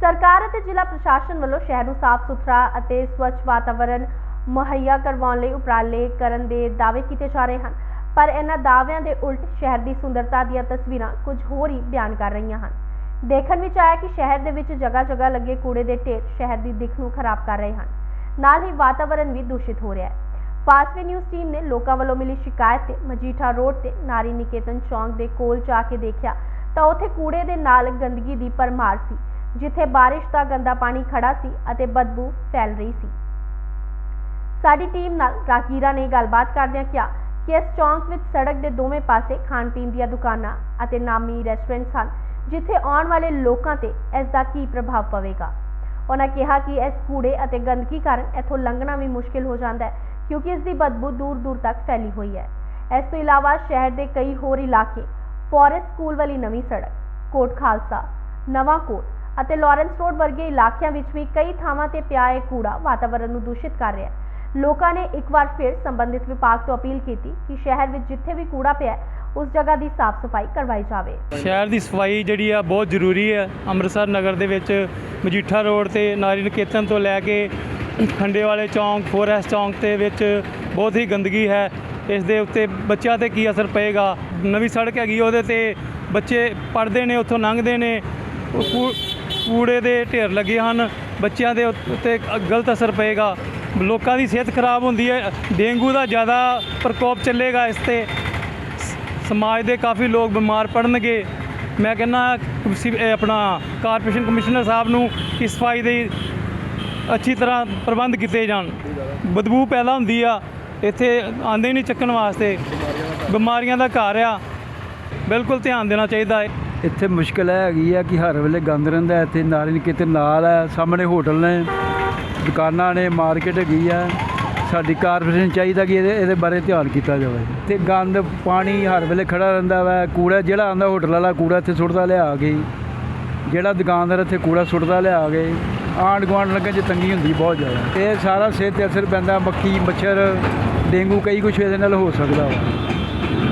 ਸਰਕਾਰ ਅਤੇ ਜ਼ਿਲ੍ਹਾ ਪ੍ਰਸ਼ਾਸਨ ਵੱਲੋਂ ਸ਼ਹਿਰ ਨੂੰ ਸਾਫ਼ ਸੁਥਰਾ ਅਤੇ ਸਵੱਛ ਵਾਤਾਵਰਣ ਮੁਹੱਈਆ ਕਰਵਾਉਣ ਲਈ ਉਪਰਾਲੇ ਕਰਨ ਦੇ ਦਾਅਵੇ ਕੀਤੇ ਜਾ ਰਹੇ ਹਨ। ਪਰ ਇਹਨਾਂ ਦਾਅਵਿਆਂ ਦੇ ਉਲਟ ਸ਼ਹਿਰ ਦੀ ਸੁੰਦਰਤਾ ਦੀਆਂ ਤਸਵੀਰਾਂ ਕੁਝ ਹੋਰ ਹੀ ਬਿਆਨ ਕਰ ਰਹੀਆਂ ਹਨ। ਦੇਖਣ ਵਿੱਚ ਆਇਆ ਕਿ ਸ਼ਹਿਰ ਦੇ ਵਿੱਚ ਜਗ੍ਹਾ-ਜਗ੍ਹਾ ਲੱਗੇ ਕੂੜੇ ਦੇ ਢੇਰ ਸ਼ਹਿਰ ਦੀ ਦਿੱਖ ਨੂੰ ਖਰਾਬ ਕਰ ਰਹੇ ਹਨ। ਨਾਲ ਹੀ ਵਾਤਾਵਰਣ ਵੀ ਦੂਸ਼ਿਤ ਹੋ ਰਿਹਾ ਹੈ। ਫਾਸਟਵੇ ਨਿਊਜ਼ ਟੀਮ ਨੇ ਲੋਕਾਂ ਵੱਲੋਂ ਮਿਲੀ ਸ਼ਿਕਾਇਤ ਤੇ ਮਜੀਠਾ ਰੋਡ ਤੇ ਨਾਰੀ ਨਿਕੇਤਨ ਚੌਂਕ ਦੇ ਕੋਲ ਜਾ ਕੇ ਦੇਖਿਆ ਤਾਂ ਉੱਥੇ ਕੂੜੇ ਦੇ ਨਾਲ ਗੰਦਗੀ ਦੀ ਪਰਮਾਰ ਸੀ। ਜਿੱਥੇ ਬਾਰਿਸ਼ ਦਾ ਗੰਦਾ ਪਾਣੀ ਖੜਾ ਸੀ ਅਤੇ ਬਦਬੂ ਫੈਲ ਰਹੀ ਸੀ। ਸਾਡੀ ਟੀਮ ਨਾਲ ਰਾਕੀਰਾ ਨੇ ਗੱਲਬਾਤ ਕਰਦਿਆਂ ਕਿਹਾ ਕਿ ਇਸ ਚੌਂਕ ਵਿੱਚ ਸੜਕ ਦੇ ਦੋਵੇਂ ਪਾਸੇ ਖਾਣ ਪੀਣ ਦੀਆਂ ਦੁਕਾਨਾਂ ਅਤੇ ਨਾਮੀ ਰੈਸਟੋਰੈਂਟ ਹਨ, ਜਿੱਥੇ ਆਉਣ ਵਾਲੇ ਲੋਕਾਂ ਤੇ ਇਸ ਦਾ ਕੀ ਪ੍ਰਭਾਵ ਪਵੇਗਾ। ਉਹਨਾਂ ਕਿਹਾ ਕਿ ਇਸ ਕੂੜੇ ਅਤੇ ਗੰਦਗੀ ਕਾਰਨ ਇੱਥੋਂ ਲੰਘਣਾ ਵੀ ਮੁਸ਼ਕਿਲ ਹੋ ਜਾਂਦਾ ਹੈ, ਕਿਉਂਕਿ ਇਸ ਦੀ ਬਦਬੂ ਦੂਰ ਦੂਰ ਤੱਕ ਫੈਲੀ ਹੋਈ ਹੈ। ਇਸ ਤੋਂ ਇਲਾਵਾ ਸ਼ਹਿਰ ਦੇ ਕਈ ਹੋਰ ਇਲਾਕੇ ਫੋਰੈਸਟ ਸਕੂਲ ਵਾਲੀ ਨਵੀਂ ਸੜਕ, ਕੋਟ ਖਾਲਸਾ, ਨਵਾਂ ਕੋਟ ਅਤੇ ਲਾਰੈਂਸ ਰੋਡ ਵਰਗੇ ਇਲਾਕਿਆਂ ਵਿੱਚ ਵੀ ਕਈ ਥਾਵਾਂ ਤੇ ਪਿਆ ਇਹ ਕੂੜਾ ਵਾਤਾਵਰਣ ਨੂੰ ਦੂਸ਼ਿਤ ਕਰ ਰਿਹਾ ਹੈ। ਲੋਕਾਂ ਨੇ ਇੱਕ ਵਾਰ ਫਿਰ ਸੰਬੰਧਿਤ ਵਿਭਾਗ ਤੋਂ ਅਪੀਲ ਕੀਤੀ ਕਿ ਸ਼ਹਿਰ ਵਿੱਚ ਜਿੱਥੇ ਵੀ ਕੂੜਾ ਪਿਆ ਉਸ ਜਗ੍ਹਾ ਦੀ ਸਾਫ਼ ਸਫ਼ਾਈ ਕਰਵਾਈ ਜਾਵੇ। ਸ਼ਹਿਰ ਦੀ ਸਫ਼ਾਈ ਜਿਹੜੀ ਆ, ਬਹੁਤ ਜ਼ਰੂਰੀ ਹੈ ਅੰਮ੍ਰਿਤਸਰ ਨਗਰ ਦੇ ਵਿੱਚ ਮਜੀਠਾ ਰੋਡ ਤੇ ਨਾਰੀ ਨਿਕੇਤਨ ਤੋਂ ਲੈ ਕੇ ਖੰਡੇ ਵਾਲੇ ਚੌਂਕ ਫੋਰੈਸਟ ਚੌਂਕ ਦੇ ਵਿੱਚ ਬਹੁਤ ਹੀ ਗੰਦਗੀ ਹੈ। ਇਸ ਦੇ ਉੱਤੇ ਬੱਚਿਆਂ ਤੇ ਕੀ ਅਸਰ ਪਏਗਾ? ਨਵੀਂ ਸੜਕ ਹੈਗੀ ਉਹਦੇ ਤੇ ਬੱਚੇ ਪੜਦੇ ਨੇ, ਉੱਥੋਂ ਲੰਘਦੇ ਨੇ। ਕੂੜੇ ਦੇ ਢੇਰ ਲੱਗੇ ਹਨ, ਬੱਚਿਆਂ ਦੇ ਉੱਤੇ ਗਲਤ ਅਸਰ ਪਏਗਾ। ਲੋਕਾਂ ਦੀ ਸਿਹਤ ਖਰਾਬ ਹੁੰਦੀ ਹੈ, ਡੇਂਗੂ ਦਾ ਜ਼ਿਆਦਾ ਪ੍ਰਕੋਪ ਚੱਲੇਗਾ ਇਸ ਤੇ। ਸਮਾਜ ਦੇ ਕਾਫੀ ਲੋਕ ਬਿਮਾਰ ਪੜਨਗੇ। ਮੈਂ ਕਹਿੰਦਾ ਆਪਣਾ ਕਾਰਪੋਰੇਸ਼ਨ ਕਮਿਸ਼ਨਰ ਸਾਹਿਬ ਨੂੰ ਇਸ ਸਫ਼ਾਈ ਦੇ ਅੱਛੀ ਤਰ੍ਹਾਂ ਪ੍ਰਬੰਧ ਕੀਤੇ ਜਾਣ। ਬਦਬੂ ਪੈਦਾ ਹੁੰਦੀ ਆ, ਇੱਥੇ ਆਂਦੇ ਨਹੀਂ ਚੱਕਣ ਵਾਸਤੇ। ਬਿਮਾਰੀਆਂ ਦਾ ਘਰ ਆ। ਬਿਲਕੁਲ ਧਿਆਨ ਦੇਣਾ ਚਾਹੀਦਾ ਹੈ। ਇੱਥੇ ਮੁਸ਼ਕਲ ਇਹ ਹੈਗੀ ਆ ਕਿ ਹਰ ਵੇਲੇ ਗੰਦ ਰਹਿੰਦਾ ਹੈ। ਇੱਥੇ ਨਾਰੀ ਕਿਤੇ ਨਾਲ ਹੈ, ਸਾਹਮਣੇ ਹੋਟਲ ਨੇ, ਦੁਕਾਨਾਂ ਨੇ, ਮਾਰਕੀਟ ਹੈਗੀ ਆ। ਸਾਡੀ ਕਾਰਪੋਰੇਸ਼ਨ ਚਾਹੀਦਾ ਕਿ ਇਹਦੇ ਇਹਦੇ ਬਾਰੇ ਧਿਆਨ ਕੀਤਾ ਜਾਵੇ। ਤੇ ਗੰਦ, ਪਾਣੀ ਹਰ ਵੇਲੇ ਖੜਾ ਰਹਿੰਦਾ ਵਾ, ਕੂੜਾ ਜਿਹੜਾ ਆਂਦਾ ਹੋਟਲ ਵਾਲਾ, ਕੂੜਾ ਇੱਥੇ ਸੁੱਟਦਾ ਲਿਆ ਕੇ। ਜਿਹੜਾ ਦੁਕਾਨਦਾਰ ਇੱਥੇ ਕੂੜਾ ਸੁੱਟਦਾ ਲਿਆ ਕੇ, ਆਂਢ ਗੁਆਂਢ ਲੱਗੇ ਚ ਤੰਗੀ ਹੁੰਦੀ ਬਹੁਤ ਜ਼ਿਆਦਾ। ਇਹ ਸਾਰਾ ਸਿਹਤ ਤੇ ਅਸਰ ਪੈਂਦਾ, ਮੱਖੀ, ਮੱਛਰ, ਡੇਂਗੂ, ਕਈ ਕੁਛ ਇਹਦੇ ਨਾਲ ਹੋ ਸਕਦਾ ਵਾ।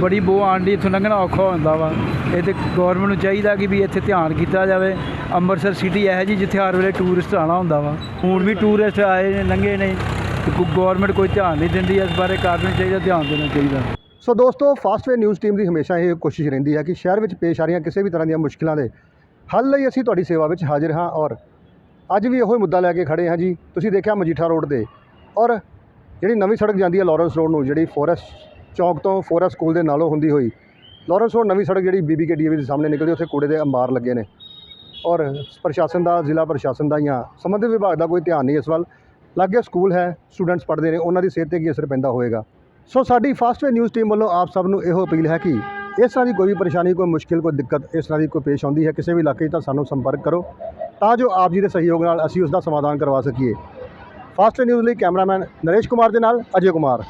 ਬੜੀ ਬੋ ਆਂਡੀ ਇੱਥੋਂ ਲੰਘਣਾ ਔਖਾ ਹੁੰਦਾ ਵਾ। ਇਹ ਤੇ ਗਵਰਨਮੈਂਟ ਨੂੰ ਚਾਹੀਦਾ ਕਿ ਵੀ ਇੱਥੇ ਧਿਆਨ ਕੀਤਾ ਜਾਵੇ। ਅੰਮ੍ਰਿਤਸਰ ਸਿਟੀ ਇਹੋ ਜੀ ਜਿੱਥੇ ਹਰ ਵੇਲੇ ਟੂਰਿਸਟ ਆਣਾ ਹੁੰਦਾ ਵਾ। ਹੁਣ ਵੀ ਟੂਰਿਸਟ ਆਏ ਨੇ, ਲੰਘੇ ਨੇ। ਤੇ ਗਵਰਨਮੈਂਟ ਕੋਈ ਧਿਆਨ ਨਹੀਂ ਦਿੰਦੀ, ਇਸ ਬਾਰੇ ਕਾਰਨ ਚਾਹੀਦਾ, ਧਿਆਨ ਦੇਣਾ ਚਾਹੀਦਾ। ਸੋ ਦੋਸਤੋ ਫਾਸਟਵੇ ਨਿਊਜ਼ ਟੀਮ ਦੀ ਹਮੇਸ਼ਾ ਇਹ ਕੋਸ਼ਿਸ਼ ਰਹਿੰਦੀ ਹੈ ਕਿ ਸ਼ਹਿਰ ਵਿੱਚ ਪੇਸ਼ ਆ ਰਹੀਆਂ ਕਿਸੇ ਵੀ ਤਰ੍ਹਾਂ ਦੀਆਂ ਮੁਸ਼ਕਿਲਾਂ ਦੇ ਹੱਲ ਲਈ ਅਸੀਂ ਤੁਹਾਡੀ ਸੇਵਾ ਵਿੱਚ ਹਾਜ਼ਰ ਹਾਂ ਔਰ ਅੱਜ ਵੀ ਇਹੋ ਹੀ ਮੁੱਦਾ ਲੈ ਕੇ ਖੜੇ ਹਾਂ ਜੀ। ਤੁਸੀਂ ਦੇਖਿਆ ਮਜੀਠਾ ਰੋਡ ਤੇ ਔਰ ਜਿਹੜੀ ਨਵੀਂ ਸੜਕ ਜਾਂਦੀ ਹੈ ਲਾਰੈਂਸ ਰੋਡ ਨੂੰ, ਜਿਹੜੀ ਫੋਰੈਸਟ ਚੌਂਕ ਤੋਂ ਫੋਰਾ ਸਕੂਲ ਦੇ ਨਾਲੋਂ ਹੁੰਦੀ ਹੋਈ, ਲਾਰੈਂਸ ਰੋਡ ਨਵੀਂ ਸੜਕ ਜਿਹੜੀ ਬੀਬੀ ਕੇ ਡੀਏਵੀ ਦੇ ਸਾਹਮਣੇ ਨਿਕਲਦੀ, ਉੱਥੇ ਕੂੜੇ ਦੇ ਅੰਬਾਰ ਲੱਗੇ ਨੇ। ਔਰ ਪ੍ਰਸ਼ਾਸਨ ਦਾ, ਜ਼ਿਲ੍ਹਾ ਪ੍ਰਸ਼ਾਸਨ ਦਾ ਜਾਂ ਸੰਬੰਧਿਤ ਵਿਭਾਗ ਦਾ ਕੋਈ ਧਿਆਨ ਨਹੀਂ ਇਸ ਵੱਲ। ਲਾਗੇ ਸਕੂਲ ਹੈ, ਸਟੂਡੈਂਟਸ ਪੜ੍ਹਦੇ ਨੇ, ਉਹਨਾਂ ਦੀ ਸਿਹਤ ਤੇ ਕੀ ਅਸਰ ਪੈਂਦਾ ਹੋਵੇਗਾ। ਸੋ ਸਾਡੀ ਫਾਸਟਵੇ ਨਿਊਜ਼ ਟੀਮ ਵੱਲੋਂ ਆਪ ਸਭ ਨੂੰ ਇਹੋ ਅਪੀਲ ਹੈ ਕਿ ਇਸ ਤਰ੍ਹਾਂ ਦੀ ਕੋਈ ਵੀ ਪਰੇਸ਼ਾਨੀ, ਕੋਈ ਮੁਸ਼ਕਿਲ, ਕੋਈ ਦਿੱਕਤ, ਇਸ ਤਰ੍ਹਾਂ ਦੀ ਕੋਈ ਪੇਸ਼ ਆਉਂਦੀ ਹੈ, ਕਿਸੇ ਵੀ ਇਲਾਕੇ 'ਚ ਤਾਂ ਸਾਨੂੰ ਸੰਪਰਕ ਕਰੋ, ਤਾਂ ਜੋ ਆਪ ਜੀ ਦੇ ਸਹਿਯੋਗ ਨਾਲ ਅਸੀਂ ਉਸ ਦਾ ਸਮਾਧਾਨ ਕਰਵਾ ਸਕੀਏ। ਫਾਸਟਵੇ ਨਿਊਜ਼ ਲਈ ਕੈਮਰਾਮੈਨ ਨਰੇਸ਼ ਕੁਮਾਰ ਦੇ ਨਾਲ ਅਜੇ ਕੁਮਾਰ।